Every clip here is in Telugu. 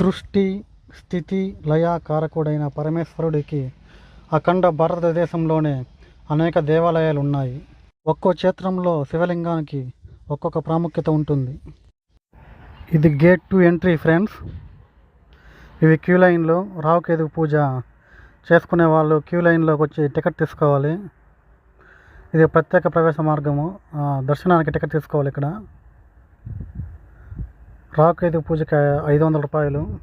సృష్టి స్థితి లయ కారకుడైన పరమేశ్వరుడికి అఖండ భారతదేశంలోనే అనేక దేవాలయాలు ఉన్నాయి ఒక్కో క్షేత్రంలో శివలింగానికి ఒక్కొక్క ప్రాముఖ్యత ఉంటుంది. ఇది గేట్ టు ఎంట్రీ ఫ్రెండ్స్ ఇవి క్యూ లైన్లో రావుకేతు పూజ చేసుకునే వాళ్ళు క్యూ లైన్లోకి వచ్చి టికెట్ తీసుకోవాలి. ఇది ప్రత్యేక ప్రవేశ మార్గము. ఆ, దర్శనానికి టికెట్ తీసుకోవాలి ఇక్కడ. రావుకేతు పూజకి ఐదు వందల రూపాయలు.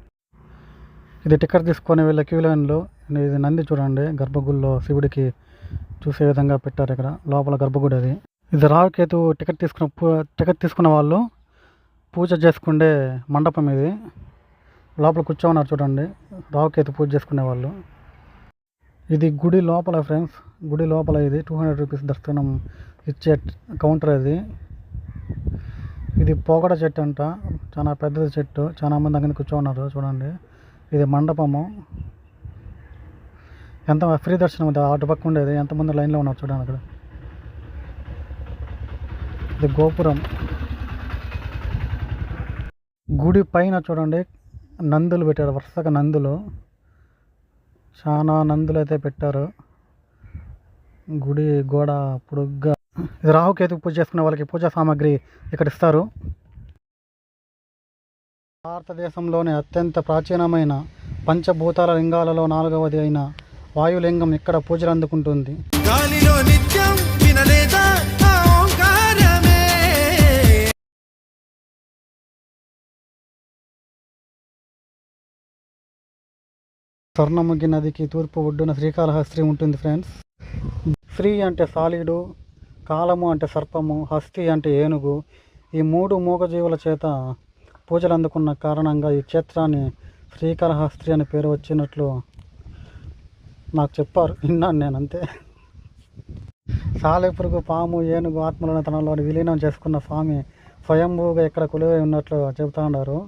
ఇది టికెట్ తీసుకొని వెళ్ళే క్యూ లైన్లో ఇది నంది చూడండి గర్భగుడిలో శివుడికి చూసే విధంగా పెట్టారు ఇక్కడ లోపల గర్భగుడి అది. ఇది రావుకేతు టికెట్ తీసుకున్న పూ- టికెట్ తీసుకున్న వాళ్ళు పూజ చేసుకుండే మండపం ఇది. లోపల కూర్చోన్నారు చూడండి రావుకేతు పూజ చేసుకునే వాళ్ళు. ఇది గుడి లోపల ఫ్రెండ్స్ గుడి లోపల ఇది టూ హండ్రెడ్ రూపీస్ దర్శనం ఇచ్చే కౌంటర్ ఇది ఇది పోగడ చెట్టు అంట చాలా పెద్దది చెట్టు చాలా మంది అక్కడ కూర్చోన్నారు చూడండి. ఇది మండపము. ఎంత ఫ్రీ దర్శనం ఉంది అటు పక్క ఉండేది. ఎంతమంది లైన్లో ఉన్నారు చూడండి అక్కడ. ఇది గోపురం. గుడి పైన చూడండి నందులు పెట్టారు. వరుసగా నందులు. చాలా నందులు అయితే పెట్టారు. గుడి గోడ పొడుగ్గా. ఇది రాహుకేతుకు పూజ చేసుకునే వాళ్ళకి పూజా సామాగ్రి ఇక్కడ ఇస్తారు. భారతదేశంలోని అత్యంత ప్రాచీనమైన పంచభూతాల లింగాలలో నాలుగవది అయిన వాయులింగం ఇక్కడ పూజలు అందుకుంటుంది. స్వర్ణముఖి నదికి తూర్పు ఒడ్డున శ్రీకాళహస్తి ఉంటుంది ఫ్రెండ్స్. శ్రీ అంటే సాలిడు కాలము అంటే సర్పము హస్తి అంటే ఏనుగు. ఈ మూడు మూగజీవుల చేత పూజలు అందుకున్న కారణంగా ఈ క్షేత్రాన్ని శ్రీకాళహస్తి అనే పేరు వచ్చినట్లు నాకు చెప్పారు. విన్నాను నేను అంతే. సాలెపురుగు పాము ఏనుగు ఆత్మలను తనలో విలీనం చేసుకున్న స్వామి స్వయంభూగా ఇక్కడ కొలువై ఉన్నట్లు చెబుతున్నారు.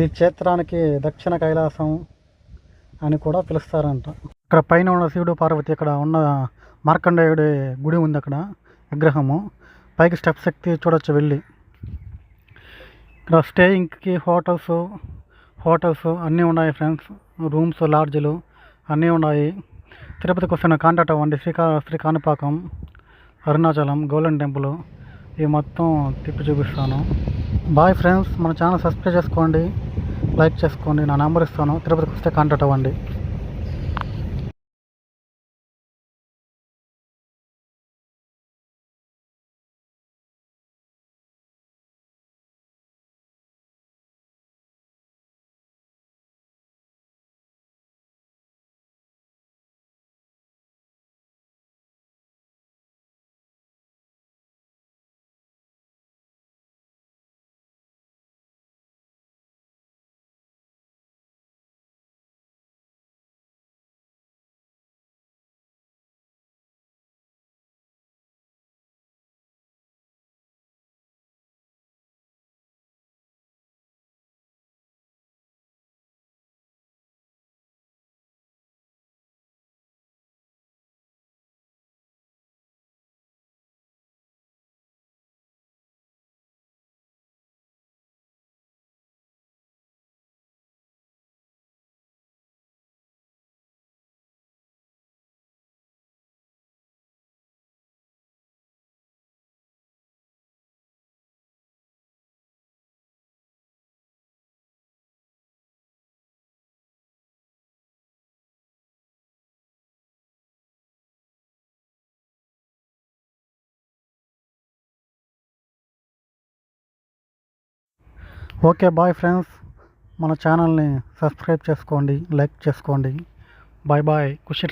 ఈ క్షేత్రానికి దక్షిణ కైలాసం అని కూడా పిలుస్తారంట. ఇక్కడ పైన ఉన్న శివుడు పార్వతి ఇక్కడ ఉన్న మార్కండేయుడి గుడి ఉంది అక్కడ విగ్రహము. పైకి స్టెప్స్ ఎక్కి చూడొచ్చు వెళ్ళి. ఇక్కడ స్టేయింగ్కి హోటల్స్ హోటల్స్ అన్నీ ఉన్నాయి ఫ్రెండ్స్. రూమ్స్ లాడ్జ్లు అన్నీ ఉన్నాయి. తిరుపతికి వస్తున్న కాంటాక్ట్ అవ్వండి. శ్రీకా శ్రీకాణిపాకం అరుణాచలం గోల్డెన్ టెంపుల్. ఇవి మొత్తం తిప్పి చూపిస్తాను. Bye friends. మన ఛానల్ సబ్స్క్రైబ్ చేసుకోండి. లైక్ చేసుకోండి. నా నెంబర్ ఇస్తాను. తిరుపతికి వస్తే కాంటాక్ట్ అవ్వండి. Okay bye friends. మన ఛానల్ని సబ్స్క్రైబ్ చేసుకోండి లైక్ చేసుకోండి. Bye bye. ఖుషి